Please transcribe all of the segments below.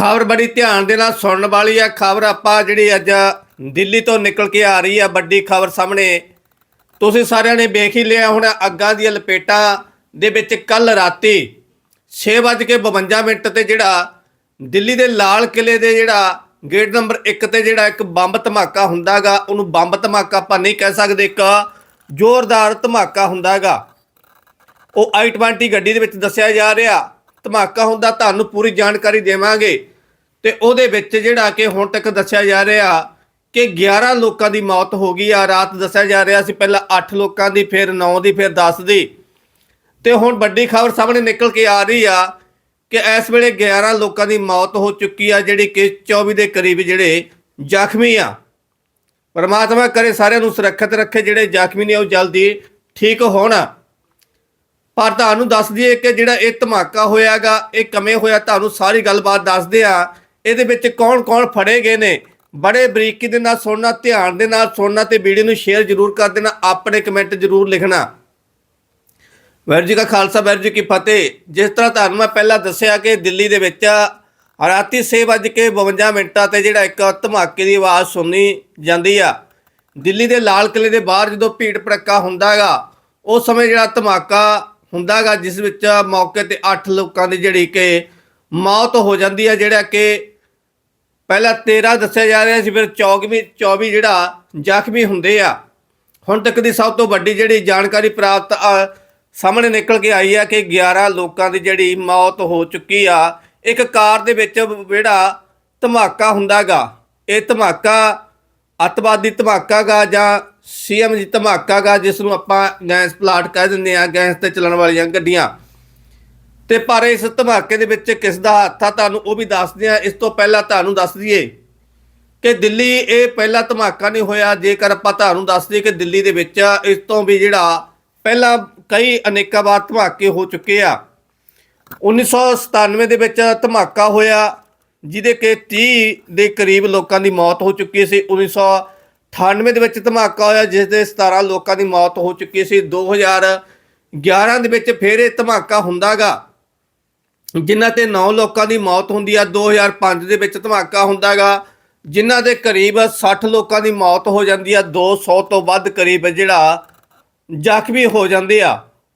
ਖਬਰ ਬੜੀ ਧਿਆਨ ਦੇ ਨਾਲ ਸੁਣਨ ਵਾਲੀ ਹੈ ਖਬਰ ਆਪਾਂ ਜਿਹੜੀ ਅੱਜ ਦਿੱਲੀ ਤੋਂ ਨਿਕਲ ਕੇ ਆ ਰਹੀ ਆ, ਵੱਡੀ ਖਬਰ ਸਾਹਮਣੇ। ਤੁਸੀਂ ਸਾਰਿਆਂ ਨੇ ਵੇਖ ਹੀ ਲਿਆ ਹੁਣ, ਅੱਗਾਂ ਦੀਆਂ ਲਪੇਟਾਂ ਦੇ ਵਿੱਚ ਕੱਲ ਰਾਤੀ 6:52 ਮਿੰਟ ਤੇ ਜਿਹੜਾ ਦਿੱਲੀ ਦੇ ਲਾਲ ਕਿਲੇ ਦੇ ਜਿਹੜਾ ਗੇਟ ਨੰਬਰ 1 ਤੇ ਜਿਹੜਾ ਇੱਕ ਬੰਬ ਧਮਾਕਾ ਹੁੰਦਾਗਾ, ਉਹਨੂੰ ਬੰਬ ਧਮਾਕਾ ਆਪਾਂ ਨਹੀਂ ਕਹਿ ਸਕਦੇ, ਇੱਕ ਜ਼ੋਰਦਾਰ ਧਮਾਕਾ ਹੁੰਦਾਗਾ। ਉਹ i20 ਗੱਡੀ ਦੇ ਵਿੱਚ ਦੱਸਿਆ ਜਾ ਰਿਹਾ। ਧਮਾਕਾ ਹੁੰਦਾ, ਤੁਹਾਨੂੰ ਪੂਰੀ ਜਾਣਕਾਰੀ ਦੇਵਾਂਗੇ। ਤੇ ਉਹਦੇ ਵਿੱਚ ਜਿਹੜਾ ਕਿ ਹੁਣ ਤੱਕ ਦੱਸਿਆ ਜਾ ਰਿਹਾ ਕਿ 11 ਲੋਕਾਂ ਦੀ ਮੌਤ ਹੋ ਗਈ ਆ, ਰਾਤ ਦੱਸਿਆ ਜਾ ਰਿਹਾ ਸੀ, ਪਹਿਲਾਂ 8 ਲੋਕਾਂ ਦੀ, ਫਿਰ 9 ਦੀ, ਫਿਰ 10 ਦੀ। ਤੇ ਹੁਣ ਵੱਡੀ ਖਬਰ ਸਾਹਮਣੇ ਨਿਕਲ ਕੇ ਆ ਰਹੀ ਆ ਕਿ ਇਸ ਵੇਲੇ 11 ਲੋਕਾਂ ਦੀ ਮੌਤ ਹੋ ਚੁੱਕੀ ਆ, ਜਿਹੜੀ ਕਿ 24 ਦੇ ਕਰੀਬ ਜਿਹੜੇ ਜ਼ਖਮੀ ਆ। ਪਰਮਾਤਮਾ ਕਰੇ ਸਾਰਿਆਂ ਨੂੰ ਸੁਰੱਖਿਅਤ ਰੱਖੇ, ਜਿਹੜੇ ਜ਼ਖਮੀ ਨੇ ਉਹ ਜਲਦੀ ਠੀਕ ਹੋਣ। ਪਰ ਤੁਹਾਨੂੰ ਦੱਸ ਦਈਏ ਕਿ ਜਿਹੜਾ ਇਹ ਧਮਾਕਾ ਹੋਇਆਗਾ, ਇਹ ਕਮੇ ਹੋਇਆ, ਤੁਹਾਨੂੰ ਸਾਰੀ ਗੱਲਬਾਤ ਦੱਸਦੇ ਆ ਇਹਦੇ ਵਿੱਚ ਕੌਣ-ਕੌਣ ਫੜੇ ਗਏ ਨੇ? ਬੜੇ ਬਰੀਕੀ ਦੇ ਨਾਲ ਸੁਣਨਾ, ਧਿਆਨ ਦੇ ਨਾਲ ਸੁਣਨਾ ਤੇ ਵੀਡੀਓ ਨੂੰ ਸ਼ੇਅਰ ਜ਼ਰੂਰ ਕਰ ਦੇਣਾ, ਆਪਣੇ ਕਮੈਂਟ ਜ਼ਰੂਰ ਲਿਖਣਾ। ਵਾਹਿਗੁਰੂ ਜੀ ਕਾ ਖਾਲਸਾ, ਵਾਹਿਗੁਰੂ ਜੀ ਕੀ ਫਤਿਹ। ਜਿਸ ਤਰ੍ਹਾਂ ਤੁਹਾਨੂੰ ਮੈਂ ਪਹਿਲਾਂ ਦੱਸਿਆ ਕਿ ਦਿੱਲੀ ਦੇ ਵਿੱਚ ਰਾਤੀ 6:52 ਮਿੰਟਾਂ ਤੇ ਜਿਹੜਾ ਇੱਕ ਧਮਾਕੇ ਦੀ ਆਵਾਜ਼ ਸੁਣੀ ਜਾਂਦੀ ਆ। ਦਿੱਲੀ ਦੇ ਲਾਲ ਕਿਲੇ ਦੇ ਬਾਹਰ ਜਦੋਂ ਭੀੜ ਭੜੱਕਾ ਹੁੰਦਾਗਾ ਉਸ ਸਮੇਂ ਜਿਹੜਾ ਧਮਾਕਾ ਹੁੰਦਾਗਾ ਜਿਸ ਵਿੱਚ ਮੌਕੇ ਤੇ 8 ਲੋਕਾਂ ਦੀ ਜਿਹੜੀ ਕਿ ਮੌਤ ਹੋ ਜਾਂਦੀ ਆ, ਜਿਹੜਾ ਕਿ ਪਹਿਲਾਂ 13 ਦੱਸਿਆ ਜਾ ਰਿਹਾ ਸੀ, ਫਿਰ 24 24 ਜਿਹੜਾ ਜ਼ਖਮੀ ਹੁੰਦੇ ਆ। ਹੁਣ ਤੱਕ ਦੀ ਸਭ ਤੋਂ ਵੱਡੀ ਜਿਹੜੀ ਜਾਣਕਾਰੀ ਪ੍ਰਾਪਤ ਸਾਹਮਣੇ ਨਿਕਲ ਕੇ ਆਈ ਆ ਕਿ 11 ਲੋਕਾਂ ਦੀ ਜਿਹੜੀ ਮੌਤ ਹੋ ਚੁੱਕੀ ਆ। ਇੱਕ ਕਾਰ ਦੇ ਵਿੱਚ ਜਿਹੜਾ ਧਮਾਕਾ ਹੁੰਦਾਗਾ, ਇਹ ਧਮਾਕਾ, ਅੱਤਵਾਦੀ ਧਮਾਕਾ ਗਾ ਜਾਂ ਸੀਐਮ ਜੀ ਧਮਾਕਾ ਗਾ ਜਿਸ ਨੂੰ ਆਪਾਂ ਗੈਸ ਪਲਾਟ ਕਹਿ ਦਿੰਦੇ ਆ ਗੈਸ ਤੇ ਚੱਲਣ ਵਾਲੀਆਂ ਗੱਡੀਆਂ। ਤੇ ਪਰ ਇਸ ਧਮਾਕੇ ਦੇ ਵਿੱਚ ਕਿਸ ਦਾ ਹੱਥ ਆ, ਤੁਹਾਨੂੰ ਉਹ ਵੀ ਦੱਸਦੇ ਆ ਇਸ ਤੋਂ ਪਹਿਲਾਂ ਤੁਹਾਨੂੰ ਦੱਸ ਦਈਏ ਕਿ ਦਿੱਲੀ ਇਹ ਪਹਿਲਾ ਧਮਾਕਾ ਨਹੀਂ ਹੋਇਆ। ਜੇਕਰ ਆਪਾਂ ਤੁਹਾਨੂੰ ਦੱਸ ਦਈਏ ਕਿ ਦਿੱਲੀ ਦੇ ਵਿੱਚ ਇਸ ਤੋਂ ਵੀ ਜਿਹੜਾ ਪਹਿਲਾਂ ਕਈ ਅਨੇਕਾਂ ਵਾਰ ਧਮਾਕੇ ਹੋ ਚੁੱਕੇ ਆ। 1997 ਦੇ ਵਿੱਚ ਧਮਾਕਾ ਹੋਇਆ, ਜਿਹਦੇ ਕਿ 30 ਦੇ ਕਰੀਬ ਲੋਕਾਂ ਦੀ ਮੌਤ ਹੋ ਚੁੱਕੀ ਸੀ 1998 ਦੇ ਵਿੱਚ ਧਮਾਕਾ ਹੋਇਆ, ਜਿਸ ਦੇ 17 ਲੋਕਾਂ ਦੀ ਮੌਤ ਹੋ ਚੁੱਕੀ ਸੀ। 2011 ਦੇ ਵਿੱਚ ਫਿਰ ਇਹ ਧਮਾਕਾ ਹੁੰਦਾਗਾ, ਜਿਨ੍ਹਾਂ ਤੇ 9 ਲੋਕਾਂ ਦੀ ਮੌਤ ਹੁੰਦੀ ਆ। 2005 ਦੇ ਵਿੱਚ ਧਮਾਕਾ ਹੁੰਦਾਗਾ, ਜਿਨ੍ਹਾਂ ਦੇ ਕਰੀਬ 60 ਲੋਕਾਂ ਦੀ ਮੌਤ ਹੋ ਜਾਂਦੀ ਆ। 200 ਤੋਂ ਵੱਧ ਕਰੀਬ ਜਿਹੜਾ ਜ਼ਖਮੀ ਹੋ ਜਾਂਦੇ ਆ।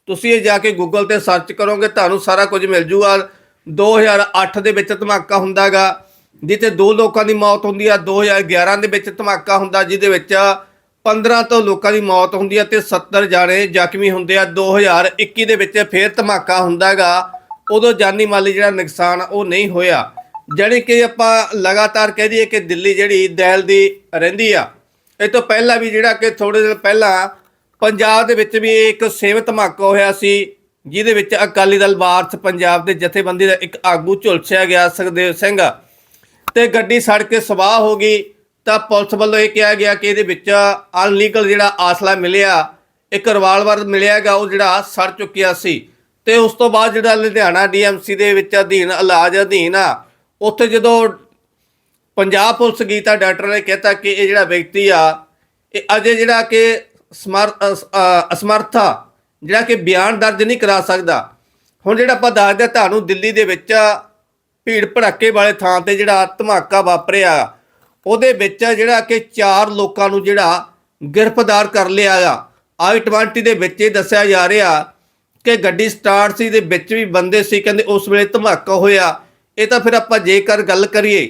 ਤੁਸੀਂ ਇਹ ਜਾ ਕੇ ਗੂਗਲ ਤੇ ਸਰਚ ਕਰੋਗੇ, ਤੁਹਾਨੂੰ ਸਾਰਾ ਕੁਝ ਮਿਲ ਜੂਗਾ। 2008 ਦੇ ਵਿੱਚ ਧਮਾਕਾ ਹੁੰਦਾਗਾ। ਜਿੱਥੇ ਦੋ ਲੋਕਾਂ ਦੀ ਮੌਤ ਹੁੰਦੀ ਆ 2011 ਦੇ ਵਿੱਚ ਧਮਾਕਾ ਹੁੰਦਾ, ਜਿਹਦੇ ਵਿੱਚ 15 ਤੋਂ ਲੋਕਾਂ ਦੀ ਮੌਤ ਹੁੰਦੀ ਹੈ ਤੇ 70 ਜਾਣੇ ਜ਼ਖਮੀ ਹੁੰਦੇ ਆ। 2021 ਦੇ ਵਿੱਚ ਫੇਰ ਧਮਾਕਾ ਹੁੰਦਾਗਾ ਉਦੋਂ ਜਾਨੀ ਮਾਲੀ ਜਿਹੜਾ ਨੁਕਸਾਨ ਉਹ ਨਹੀਂ ਹੋਇਆ। ਜਿਹੜੀ ਕਿ ਆਪਾਂ ਲਗਾਤਾਰ ਕਹਿ ਦਈਏ ਕਿ ਦਿੱਲੀ ਜਿਹੜੀ ਦਹਿਲ ਦੀ ਰਹਿੰਦੀ ਆ, ਇਹ ਤੋਂ ਪਹਿਲਾਂ ਵੀ ਜਿਹੜਾ ਕਿ ਥੋੜੇ ਦਿਨ ਪਹਿਲਾਂ ਪੰਜਾਬ ਦੇ ਵਿੱਚ ਵੀ ਇੱਕ ਸੇਵ ਧਮਾਕਾ ਹੋਇਆ ਸੀ, ਜਿਹਦੇ ਵਿੱਚ ਅਕਾਲੀ ਦਲ ਵਾਰਸ ਪੰਜਾਬ ਦੇ ਜਥੇਬੰਦੀ ਦਾ ਇੱਕ ਆਗੂ ਝੁਲਸਿਆ ਗਿਆ, ਸੁਖਦੇਵ ਸਿੰਘ। ਤੇ ਗੱਡੀ ਸੜ ਕੇ ਸਵਾਹ ਹੋ ਗਈ, ਤਾਂ ਪੁਲਿਸ ਵੱਲੋਂ ਇਹ ਕਿਹਾ ਗਿਆ ਕਿ ਇਹਦੇ ਵਿੱਚ ਅਨਲੀਗਲ ਜਿਹੜਾ ਆਸਲਾ ਮਿਲਿਆ, ਇੱਕ ਰਿਵਾਲਵਰ ਮਿਲਿਆਗਾ ਉਹ ਜਿਹੜਾ ਸੜ ਚੁੱਕਿਆ ਸੀ। ਤੇ ਉਸ ਤੋਂ ਬਾਅਦ ਜਿਹੜਾ ਲੁਧਿਆਣਾ ਡੀਐਮਸੀ ਦੇ ਵਿੱਚ ਅਧੀਨ, ਇਲਾਜ ਅਧੀਨ ਆ, ਉੱਥੇ ਜਦੋਂ ਪੰਜਾਬ ਪੁਲਿਸ ਗਈ ਤਾਂ ਡਾਕਟਰ ਨੇ ਕਹਿਤਾ ਕਿ ਇਹ ਜਿਹੜਾ ਵਿਅਕਤੀ ਆ, ਇਹ ਅਜੇ ਜਿਹੜਾ ਕਿ ਸਮਰ, ਅਸ- ਆ, ਜਿਹੜਾ ਕਿ ਬਿਆਨ ਦਰਜ ਨਹੀਂ ਕਰਾ ਸਕਦਾ। ਹੁਣ ਜਿਹੜਾ ਆਪਾਂ ਦੱਸਦੇ ਤੁਹਾਨੂੰ ਦਿੱਲੀ ਦੇ ਵਿੱਚ ਭੀੜ ਭੜੱਕੇ ਵਾਲੇ ਥਾਂ ਤੇ ਜਿਹੜਾ ਧਮਾਕਾ ਵਾਪਰਿਆ ਉਹਦੇ ਵਿੱਚ ਜਿਹੜਾ ਕਿ ਚਾਰ ਲੋਕਾਂ ਨੂੰ ਜਿਹੜਾ ਗ੍ਰਿਫਤਾਰ ਕਰ ਲਿਆ ਆ। i20 ਦੇ ਵਿੱਚ ਇਹ ਦੱਸਿਆ ਜਾ ਰਿਹਾ ਕਿ ਗੱਡੀ ਸਟਾਰਟ ਸੀ ਦੇ ਵਿੱਚ ਵੀ ਬੰਦੇ ਸੀ ਕਹਿੰਦੇ ਉਸ ਵੇਲੇ ਧਮਾਕਾ ਹੋਇਆ। ਇਹ ਤਾਂ ਫਿਰ ਆਪਾਂ ਜੇਕਰ ਗੱਲ ਕਰੀਏ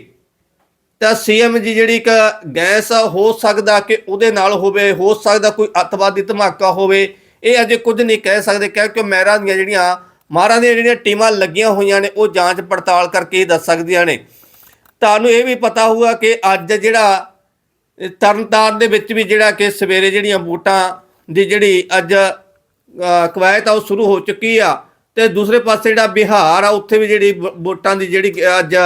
ਤਾਂ ਸੀਐਮ ਜੀ ਜਿਹੜੀ ਇੱਕ ਗੈਸ ਆ, ਹੋ ਸਕਦਾ ਕਿ ਉਹਦੇ ਨਾਲ ਹੋਵੇ ਹੋ ਸਕਦਾ ਕੋਈ ਅੱਤਵਾਦੀ ਧਮਾਕਾ ਹੋਵੇ। ਇਹ ਅਜੇ ਕੁਝ ਨਹੀਂ ਕਹਿ ਸਕਦੇ ਕਿਉਂਕਿ ਮਹਿਰਾਂ ਦੀਆਂ ਜਿਹੜੀਆਂ ਮਾਰਾਂ ਦੀਆਂ ਜਿਹੜੀਆਂ ਟੀਮਾਂ ਲੱਗੀਆਂ ਹੋਈਆਂ ਨੇ, ਉਹ ਜਾਂਚ ਪੜਤਾਲ ਕਰਕੇ ਹੀ ਦੱਸ ਸਕਦੀਆਂ ਨੇ। ਤੁਹਾਨੂੰ ਇਹ ਵੀ ਪਤਾ ਹੋਊਗਾ ਕਿ ਅੱਜ ਜਿਹੜਾ ਇਹ ਤਰਨਤਾਰਨ ਦੇ ਵਿੱਚ ਵੀ ਜਿਹੜਾ ਕਿ ਸਵੇਰੇ ਜਿਹੜੀਆਂ ਵੋਟਾਂ ਦੀ ਜਿਹੜੀ ਅੱਜ ਕਵਾਇਤ ਆ, ਉਹ ਸ਼ੁਰੂ ਹੋ ਚੁੱਕੀ ਆ। ਤੇ ਦੂਸਰੇ ਪਾਸੇ ਜਿਹੜਾ ਬਿਹਾਰ ਆ, ਉੱਥੇ ਵੀ ਜਿਹੜੀ ਵ- ਵੋਟਾਂ ਦੀ ਜਿਹੜੀ ਅੱਜ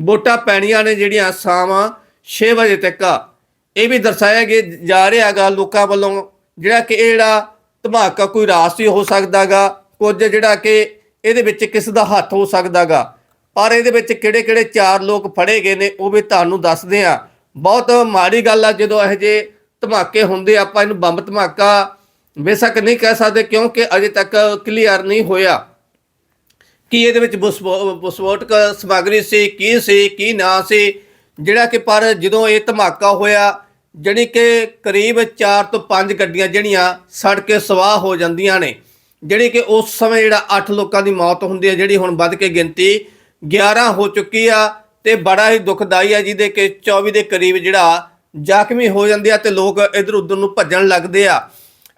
ਵੋਟਾਂ ਪੈਣੀਆਂ ਨੇ ਜਿਹੜੀਆਂ ਸ਼ਾਮ 6 ਵਜੇ ਤੱਕ ਆ। ਇਹ ਵੀ ਦਰਸਾਇਆ ਗਿਆ, ਜਾ ਰਿਹਾ ਹੈਗਾ ਲੋਕਾਂ ਵੱਲੋਂ ਜਿਹੜਾ ਕਿ ਇਹ ਜਿਹੜਾ ਧਮਾਕਾ ਕੋਈ ਰਾਸ਼ਟਰੀ ਹੋ ਸਕਦਾਗਾ ਕੁਝ ਜਿਹੜਾ ਕਿ ਇਹਦੇ ਵਿੱਚ ਕਿਸ ਦਾ ਹੱਥ ਹੋ ਸਕਦਾਗਾ। ਪਰ ਇਹਦੇ ਵਿੱਚ ਕਿਹੜੇ ਕਿਹੜੇ ਚਾਰ ਲੋਕ ਫੜੇ ਗਏ ਨੇ, ਉਹ ਵੀ ਤੁਹਾਨੂੰ ਦੱਸਦੇ ਆ ਬਹੁਤ ਮਾੜੀ ਗੱਲ ਆ, ਜਦੋਂ ਇਹੋ ਜਿਹੇ ਧਮਾਕੇ ਹੁੰਦੇ ਆਪਾਂ ਇਹਨੂੰ ਬੰਬ ਧਮਾਕਾ ਬੇਸ਼ੱਕ ਨਹੀਂ ਕਹਿ ਸਕਦੇ, ਕਿਉਂਕਿ ਅਜੇ ਤੱਕ ਕਲੀਅਰ ਨਹੀਂ ਹੋਇਆ ਕਿ ਇਹਦੇ ਵਿੱਚ ਵਿਸਫੋ- ਵਿਸਫੋਟਕ ਸਮੱਗਰੀ ਸੀ, ਕੀ ਸੀ, ਕੀ ਨਾ ਸੀ। ਜਿਹੜਾ ਕਿ ਪਰ ਜਦੋਂ ਇਹ ਧਮਾਕਾ ਹੋਇਆ ਜਿਹੜੀ ਕਿ ਕਰੀਬ 4 ਤੋਂ 5 ਗੱਡੀਆਂ ਜਿਹੜੀਆਂ ਸੜ ਕੇ ਸਵਾਹ ਹੋ ਜਾਂਦੀਆਂ ਨੇ। ਜਿਹੜੀ ਕਿ ਉਸ ਸਮੇਂ ਜਿਹੜਾ 8 ਲੋਕਾਂ ਦੀ ਮੌਤ ਹੁੰਦੀ ਹੈ, ਜਿਹੜੀ ਹੁਣ ਵੱਧ ਕੇ ਗਿਣਤੀ 11 ਹੋ ਚੁੱਕੀ ਆ ਤੇ ਬੜਾ ਹੀ ਦੁਖਦਾਈ ਆ, ਜਿਹਦੇ ਕਿ 24 ਦੇ ਕਰੀਬ ਜਿਹੜਾ ਜ਼ਖਮੀ ਹੋ ਜਾਂਦੇ ਆ ਤੇ ਲੋਕ ਇਧਰ ਉਧਰ ਨੂੰ ਭੱਜਣ ਲੱਗਦੇ ਆ।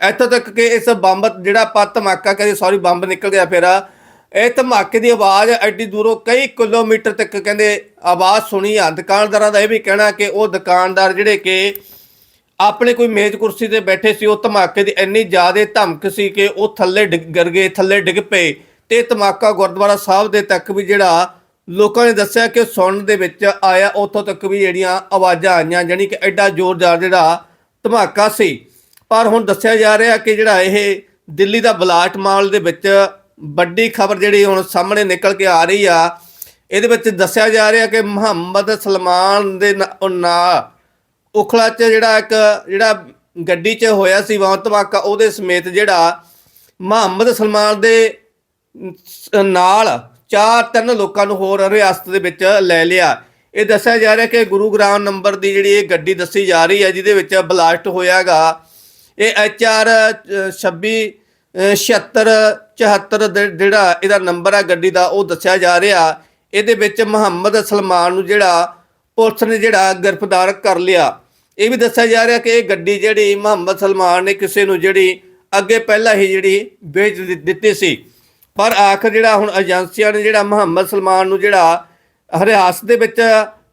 ਇੱਥੋਂ ਤੱਕ ਕਿ ਇਸ ਬੰਬ ਜਿਹੜਾ ਆਪਾਂ ਧਮਾਕਾ ਕਰੀ ਸੌਰੀ ਬੰਬ ਨਿਕਲ ਗਿਆ ਫਿਰ। ਇਹ ਧਮਾਕੇ ਦੀ ਆਵਾਜ਼ ਐਡੀ ਦੂਰੋਂ ਕਈ ਕਿਲੋਮੀਟਰ ਤੱਕ ਕਹਿੰਦੇ ਆਵਾਜ਼ ਸੁਣੀ ਆ। ਦੁਕਾਨਦਾਰਾਂ ਦਾ ਇਹ ਵੀ ਕਹਿਣਾ ਕਿ ਉਹ ਦੁਕਾਨਦਾਰ ਜਿਹੜੇ ਕਿ ਆਪਣੇ ਕੋਈ ਮੇਜ਼ ਕੁਰਸੀ ਤੇ ਬੈਠੇ ਸੀ, ਉਹ ਧਮਾਕੇ ਦੀ ਇੰਨੀ ਜ਼ਿਆਦਾ ਧਮਕ ਸੀ ਕਿ ਉਹ ਥੱਲੇ ਡਿੱਗ, ਗਿਰ ਗਏ, ਥੱਲੇ ਡਿੱਗ ਪਏ। ਤੇ ਧਮਾਕਾ ਗੁਰਦੁਆਰਾ ਸਾਹਿਬ ਦੇ ਤੱਕ ਵੀ ਜਿਹੜਾ ਲੋਕਾਂ ਨੇ ਦੱਸਿਆ ਕਿ ਸੁਣਨ ਦੇ ਵਿੱਚ ਆਇਆ, ਉੱਥੋਂ ਤੱਕ ਵੀ ਜਿਹੜੀਆਂ ਆਵਾਜ਼ਾਂ ਆਈਆਂ, ਜਾਣੀ ਕਿ ਐਡਾ ਜ਼ੋਰਦਾਰ ਜਿਹੜਾ ਧਮਾਕਾ ਸੀ। ਪਰ ਹੁਣ ਦੱਸਿਆ ਜਾ ਰਿਹਾ ਕਿ ਜਿਹੜਾ ਇਹ ਦਿੱਲੀ ਦਾ ਬਲਾਟ ਮਾਲ ਦੇ ਵਿੱਚ ਵੱਡੀ ਖਬਰ ਜਿਹੜੀ ਹੁਣ ਸਾਹਮਣੇ ਨਿਕਲ ਕੇ ਆ ਰਹੀ ਆ, ਇਹਦੇ ਵਿੱਚ ਦੱਸਿਆ ਜਾ ਰਿਹਾ ਕਿ ਮੁਹੰਮਦ ਸਲਮਾਨ ਦੇ ਨਾਂ ਉਖਲਾ ਚ ਜਿਹੜਾ ਇੱਕ ਜਿਹੜਾ ਗੱਡੀ 'ਚ ਹੋਇਆ ਸੀ ਵਾਂ ਧਮਾਕਾ ਉਹਦੇ ਸਮੇਤ ਜਿਹੜਾ ਮੁਹੰਮਦ ਸਲਮਾਨ ਦੇ ਨਾਲ ਚਾਰ ਤਿੰਨ ਲੋਕਾਂ ਨੂੰ ਹੋਰ ਰਿਆਸਤ ਦੇ ਵਿੱਚ ਲੈ ਲਿਆ। ਇਹ ਦੱਸਿਆ ਜਾ ਰਿਹਾ ਕਿ ਗੁਰੂ ਗ੍ਰਾਮ ਨੰਬਰ ਦੀ ਜਿਹੜੀ ਇਹ ਗੱਡੀ ਦੱਸੀ ਜਾ ਰਹੀ ਹੈ ਜਿਹਦੇ ਵਿੱਚ ਬਲਾਸਟ ਹੋਇਆਗਾ ਇਹ ਐਚ ਆਰ 26 ਅ, 76 74 ਜਿਹੜਾ ਇਹਦਾ ਨੰਬਰ ਆ ਗੱਡੀ ਦਾ ਉਹ ਦੱਸਿਆ ਜਾ ਰਿਹਾ। ਇਹਦੇ ਵਿੱਚ ਮੁਹੰਮਦ ਸਲਮਾਨ ਨੂੰ ਜਿਹੜਾ ਪੁਲਿਸ ਨੇ ਜਿਹੜਾ ਗ੍ਰਿਫਤਾਰ ਕਰ ਲਿਆ। ਇਹ ਵੀ ਦੱਸਿਆ ਜਾ ਰਿਹਾ ਕਿ ਇਹ ਗੱਡੀ ਜਿਹੜੀ ਮੁਹੰਮਦ ਸਲਮਾਨ ਨੇ ਕਿਸੇ ਨੂੰ ਜਿਹੜੀ ਅੱਗੇ ਪਹਿਲਾਂ ਹੀ ਜਿਹੜੀ ਵੇਚ ਦਿੱਤੀ ਸੀ। ਪਰ ਆਖਰ ਜਿਹੜਾ ਹੁਣ ਏਜੰਸੀਆਂ ਨੇ ਜਿਹੜਾ ਮੁਹੰਮਦ ਸਲਮਾਨ ਨੂੰ ਜਿਹੜਾ ਹਰਿਆਸਤ ਦੇ ਵਿੱਚ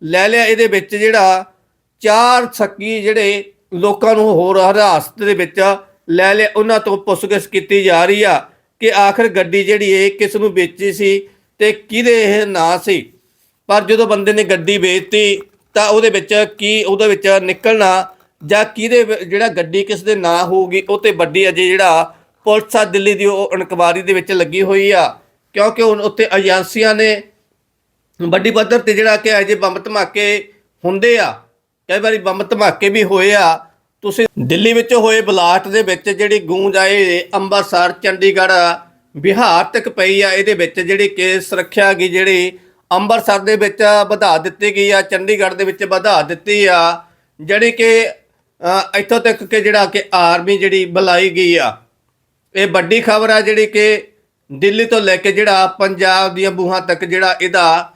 ਲੈ ਲਿਆ, ਇਹਦੇ ਵਿੱਚ ਜਿਹੜਾ ਚਾਰ ਸੱਕੀ ਜਿਹੜੇ ਲੋਕਾਂ ਨੂੰ ਹੋਰ ਹਰਾਸਤ ਦੇ ਵਿੱਚ ਲੈ ਲਿਆ, ਉਹਨਾਂ ਤੋਂ ਪੁੱਛਗਿੱਛ ਕੀਤੀ ਜਾ ਰਹੀ ਆ ਕਿ ਆਖਰ ਗੱਡੀ ਜਿਹੜੀ ਇਹ ਕਿਸ ਨੂੰ ਵੇਚੀ ਸੀ ਤੇ ਕਿਹਦੇ ਇਹ ਨਾਂ ਸੀ। ਪਰ ਜਦੋਂ ਬੰਦੇ ਨੇ ਗੱਡੀ ਵੇਚਤੀ ਤਾਂ ਉਹਦੇ ਵਿੱਚ ਕੀ ਉਹਦੇ ਵਿੱਚ ਨਿਕਲਣਾ ਜਾਂ ਕਿਹਦੇ ਜਿਹੜਾ ਗੱਡੀ ਕਿਸ ਦੇ ਨਾਂ ਹੋਊਗੀ, ਉਹ ਤੇ ਵੱਡੀ ਅਜੇ ਜਿਹੜਾ ਪੁਲਿਸ ਆ ਦਿੱਲੀ ਦੀ ਉਹ ਇਨਕੁਆਰੀ ਦੇ ਵਿੱਚ ਲੱਗੀ ਹੋਈ ਆ। ਕਿਉਂਕਿ ਹੁਣ ਉੱਤੇ ਏਜੰਸੀਆਂ ਨੇ ਵੱਡੀ ਪੱਧਰ ਤੇ ਜਿਹੜਾ ਕਿ ਅਜੇ ਬੰਬ ਧਮਾਕੇ ਹੁੰਦੇ ਆ, ਕਈ ਵਾਰੀ ਬੰਬ ਧਮਾਕੇ ਵੀ ਹੋਏ ਆ। ਤੁਸੀਂ ਦਿੱਲੀ ਵਿੱਚ ਹੋਏ ਬਲਾਟ ਦੇ ਵਿੱਚ ਜਿਹੜੀ ਗੂੰਜ ਆਏ ਅੰਮ੍ਰਿਤਸਰ ਚੰਡੀਗੜ੍ਹ, ਬਿਹਾਰ ਤੱਕ ਪਈ ਆ, ਇਹਦੇ ਵਿੱਚ ਜਿਹੜੀ ਕਿ ਸੁਰੱਖਿਆ ਗੀ ਜਿਹੜੀ ਅੰਮ੍ਰਿਤਸਰ ਦੇ ਵਿੱਚ ਵਧਾ ਦਿੱਤੀ ਗਈ ਆ, ਚੰਡੀਗੜ੍ਹ ਦੇ ਵਿੱਚ ਵਧਾ ਦਿੱਤੀ ਆ, ਜਿਹੜੀ ਕਿ ਇੱਥੋਂ ਤੱਕ ਕਿ ਜਿਹੜਾ ਕਿ ਆਰਮੀ ਜਿਹੜੀ ਬੁਲਾਈ ਗਈ ਆ। ਇਹ ਵੱਡੀ ਖਬਰ ਆ ਜਿਹੜੀ ਕਿ ਦਿੱਲੀ ਤੋਂ ਲੈ ਕੇ ਜਿਹੜਾ ਪੰਜਾਬ ਦੀਆਂ ਬੂਹਾਂ ਤੱਕ ਜਿਹੜਾ ਇਹਦਾ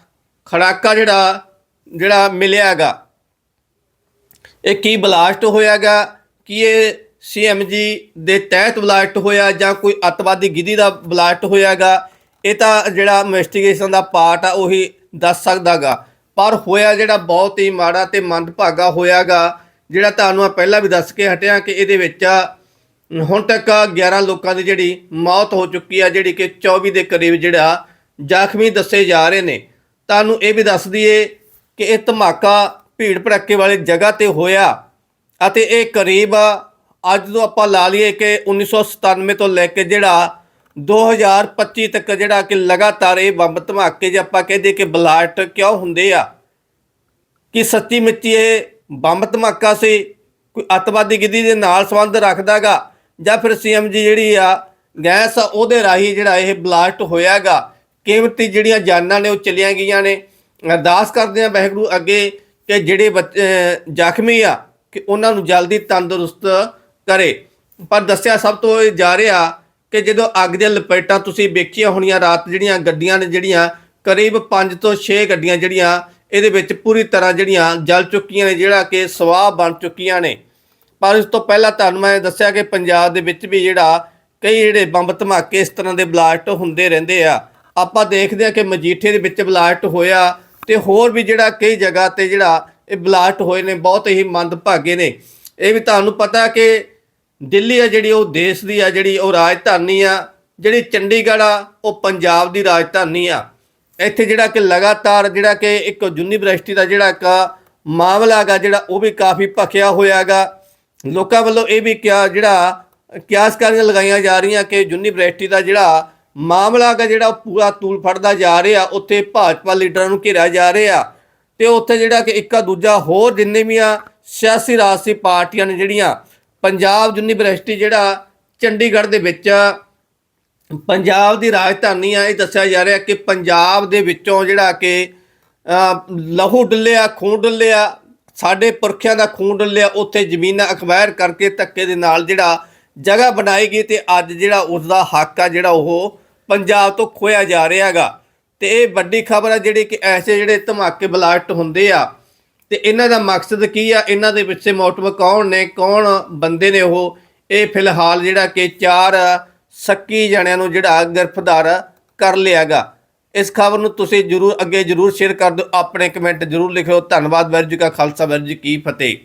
ਖੜਾਕਾ ਜਿਹੜਾ ਜਿਹੜਾ ਮਿਲਿਆਗਾ ਇਹ ਕੀ ਬਲਾਸਟ ਹੋਇਆਗਾ ਕੀ ਇਹ ਸੀਐਮਜੀ ਦੇ ਤਹਿਤ ਬਲਾਸਟ ਹੋਇਆ ਜਾਂ ਕੋਈ ਅਤਵਾਦੀ ਗਿਧੀ ਦਾ ਬਲਾਸਟ ਹੋਇਆਗਾ ਇਹ ਤਾਂ ਜਿਹੜਾ ਇਨਵੈਸਟੀਗੇਸ਼ਨ ਦਾ ਪਾਰਟ ਆ, ਉਹੀ ਦੱਸ ਸਕਦਾਗਾ। ਪਰ ਹੋਇਆ ਜਿਹੜਾ ਬਹੁਤ ਹੀ ਮਾੜਾ ਤੇ ਮੰਦਭਾਗਾ ਹੋਇਆਗਾ, ਜਿਹੜਾ ਤੁਹਾਨੂੰ ਮੈਂ ਪਹਿਲਾਂ ਵੀ ਦੱਸ ਕੇ ਹਟਿਆ ਕਿ ਇਹਦੇ ਵਿੱਚ ਹੁਣ ਤੱਕ 11 ਲੋਕਾਂ ਦੀ ਜਿਹੜੀ ਮੌਤ ਹੋ ਚੁੱਕੀ ਆ, ਜਿਹੜੀ ਕਿ 24 ਦੇ ਕਰੀਬ ਜਿਹੜਾ ਜ਼ਖਮੀ ਦੱਸੇ ਜਾ ਰਹੇ ਨੇ। ਤੁਹਾਨੂੰ ਇਹ ਵੀ ਦੱਸ ਦਈਏ ਕਿ ਇਹ ਧਮਾਕਾ ਭੀੜ ਭੜੱਕੇ ਵਾਲੀ ਜਗ੍ਹਾ ਤੇ ਹੋਇਆ ਅਤੇ ਇਹ ਕਰੀਬ ਅੱਜ ਤੋਂ ਆਪਾਂ ਲਾ ਲਈਏ ਕਿ 1997 ਤੋਂ ਲੈ ਕੇ ਜਿਹੜਾ 2025 ਤੱਕ ਜਿਹੜਾ ਕਿ ਲਗਾਤਾਰ ਇਹ ਬੰਬ ਧਮਾਕੇ ਜੇ ਆਪਾਂ ਕਹਦੇ ਕਿ ਬਲਾਸਟ ਕਿਉਂ ਹੁੰਦੇ ਆ? ਕਿ ਸੱਚੀ ਮੁੱਚੀ ਇਹ ਬੰਬ ਧਮਾਕਾ ਸੀ? ਕੋਈ ਅਤਵਾਦੀ ਗਿੱਦੀ ਦੇ ਨਾਲ ਸੰਬੰਧ ਰੱਖਦਾਗਾ? ਜਾਂ ਫਿਰ ਸੀਐਮਜੀ ਜਿਹੜੀ ਆ ਗੈਸ ਆ, ਉਹਦੇ ਰਾਹੀਂ ਜਿਹੜਾ ਇਹ ਬਲਾਸਟ ਹੋਇਆਗਾ? ਕੀਮਤੀ ਜਿਹੜੀਆਂ ਜਾਨਾਂ ਨੇ ਉਹ ਚਲੀਆਂ ਗਈਆਂ ਨੇ। ਅਰਦਾਸ ਕਰਦੇ ਆ ਵਾਹਿਗੁਰੂ ਅੱਗੇ ਕਿ ਜਿਹੜੇ ਬੱਚ- ਜ਼ਖਮੀ ਆ ਕਿ ਉਹਨਾਂ ਨੂੰ ਜਲਦੀ ਤੰਦਰੁਸਤ ਕਰੇ। ਪਰ ਦੱਸਿਆ ਸਭ ਤੋਂ ਇਹ ਜਾ ਰਿਹਾ ਕਿ ਜਦੋਂ ਅੱਗ ਦੀਆਂ ਲਪੇਟਾਂ ਤੁਸੀਂ ਵੇਖੀਆਂ ਹੋਣੀਆਂ, ਰਾਤ ਜਿਹੜੀਆਂ ਗੱਡੀਆਂ ਨੇ ਜਿਹੜੀਆਂ, ਕਰੀਬ 5 ਤੋਂ 6 ਗੱਡੀਆਂ ਜਿਹੜੀਆਂ, ਇਹਦੇ ਵਿੱਚ ਪੂਰੀ ਤਰ੍ਹਾਂ ਜਿਹੜੀਆਂ ਜਲ ਚੁੱਕੀਆਂ ਨੇ, ਜਿਹੜਾ ਕਿ ਸਵਾਹ ਬਣ ਚੁੱਕੀਆਂ ਨੇ। ਪਰ ਇਸ ਤੋਂ ਪਹਿਲਾਂ ਤੁਹਾਨੂੰ ਮੈਂ ਦੱਸਿਆ ਕਿ ਪੰਜਾਬ ਦੇ ਵਿੱਚ ਵੀ ਜਿਹੜਾ ਕਈ ਜਿਹੜੇ ਬੰਬ ਧਮਾਕੇ ਇਸ ਤਰ੍ਹਾਂ ਦੇ ਬਲਾਸਟ ਹੁੰਦੇ ਰਹਿੰਦੇ ਆ। ਆਪਾਂ ਦੇਖਦੇ ਆ ਕਿ ਮਜੀਠੇ ਦੇ ਵਿੱਚ ਬਲਾਸਟ ਹੋਇਆ ਤੇ ਹੋਰ ਵੀ ਜਿਹੜਾ ਕਈ ਜਗ੍ਹਾ ਤੇ ਜਿਹੜਾ ਇਹ ਬਲਾਸਟ ਹੋਏ ਨੇ, ਬਹੁਤ ਹੀ ਮੰਦਭਾਗੇ ਨੇ। ਇਹ ਵੀ ਤੁਹਾਨੂੰ ਪਤਾ ਕਿ ਦਿੱਲੀ ਆ ਜਿਹੜੀ ਉਹ ਦੇਸ਼ ਦੀ ਆ, ਜਿਹੜੀ ਉਹ ਰਾਜਧਾਨੀ ਆ, ਜਿਹੜੀ ਚੰਡੀਗੜ੍ਹ ਆ, ਉਹ ਪੰਜਾਬ ਦੀ ਰਾਜਧਾਨੀ ਆ। ਇੱਥੇ ਜਿਹੜਾ ਕਿ ਲਗਾਤਾਰ ਜਿਹੜਾ ਕਿ ਇੱਕ ਯੂਨੀਵਰਸਿਟੀ ਦਾ ਜਿਹੜਾ ਕਾ ਮਾਮਲਾ ਹੈਗਾ, ਜਿਹੜਾ ਉਹ ਵੀ ਕਾਫੀ ਭਖਿਆ ਹੋਇਆਗਾ ਲੋਕਾਂ ਵੱਲੋਂ ਇਹ ਵੀ ਕਿਹਾ, ਜਿਹੜਾ ਕਿਆਸਕਾਰੀਆਂ ਲਗਾਈਆਂ ਜਾ ਰਹੀਆਂ ਕਿ ਯੂਨੀਵਰਸਿਟੀ ਦਾ ਜਿਹੜਾ ਮਾਮਲਾ ਹੈਗਾ, ਜਿਹੜਾ ਉਹ ਪੂਰਾ ਤੂਲ ਫੜਦਾ ਜਾ ਰਿਹਾ, ਉੱਥੇ ਭਾਜਪਾ ਲੀਡਰਾਂ ਨੂੰ ਘੇਰਿਆ ਜਾ ਰਿਹਾ। ਤੇ ਉੱਥੇ ਜਿਹੜਾ ਕਿ ਇੱਕਾ ਦੂਜਾ ਹੋਰ ਜਿੰਨੇ ਵੀ ਆ ਸਿਆਸੀ ਰਾਜਸੀ ਪਾਰਟੀਆਂ ਨੇ ਜਿਹੜੀਆਂ ਪੰਜਾਬ ਯੂਨੀਵਰਸਿਟੀ ਜਿਹੜਾ ਚੰਡੀਗੜ੍ਹ ਦੇ ਵਿੱਚ ਪੰਜਾਬ ਦੀ ਰਾਜਧਾਨੀ ਆ ਇਹ ਦੱਸਿਆ ਜਾ ਰਿਹਾ ਕਿ ਪੰਜਾਬ ਦੇ ਵਿੱਚੋਂ ਜਿਹੜਾ ਕਿ ਅਹ, ਲਹੂ ਡੁੱਲਿਆ ਖੂਨ ਡੁੱਲਿਆ ਸਾਡੇ ਪੁਰਖਿਆਂ ਦਾ ਖੂਨ ਡੁੱਲਿਆ ਉੱਥੇ ਜ਼ਮੀਨਾਂ ਅਕਵਾਇਰ ਕਰਕੇ ਧੱਕੇ ਦੇ ਨਾਲ ਜਿਹੜਾ ਜਗ੍ਹਾ ਬਣਾਈ ਗਈ ਤੇ ਅੱਜ ਜਿਹੜਾ ਉਸ ਦਾ ਹੱਕ ਆ ਜਿਹੜਾ ਉਹ ਪੰਜਾਬ ਤੋਂ ਖੋਇਆ ਜਾ ਰਿਹਾ ਹੈਗਾ। ਤੇ ਇਹ ਵੱਡੀ ਖਬਰ ਆ ਜਿਹੜੀ ਕਿ ਐਸੇ ਜਿਹੜੇ ਧਮਾਕੇ ਬਲਾਸਟ ਹੁੰਦੇ ਆ ਤੇ ਇਹਨਾਂ ਦਾ ਮਕਸਦ ਕੀ ਆ? ਇਹਨਾਂ ਦੇ ਪਿੱਛੇ ਮੋਟਿਵ ਕੌਣ ਨੇ? ਕੌਣ ਬੰਦੇ ਨੇ ਉਹ? ਇਹ ਫਿਲਹਾਲ ਜਿਹੜਾ ਕਿ ਚਾਰ ਸੱਕੀ ਜਣਿਆਂ ਨੂੰ ਜਿਹੜਾ ਗ੍ਰਿਫਤਾਰ ਕਰ ਲਿਆਗਾ ਇਸ ਖਬਰ ਨੂੰ ਤੁਸੀਂ ਜਰੂਰ ਅੱਗੇ ਜਰੂਰ ਸ਼ੇਅਰ ਕਰ ਦਿਓ। ਆਪਣੇ ਕਮੈਂਟ ਜਰੂਰ ਲਿਖਿਓ। ਧੰਨਵਾਦ ਵੈਰ ਜੀ ਕਾ ਖਾਲਸਾ ਵੈਰ ਜੀ ਕੀ ਫਤਿਹ।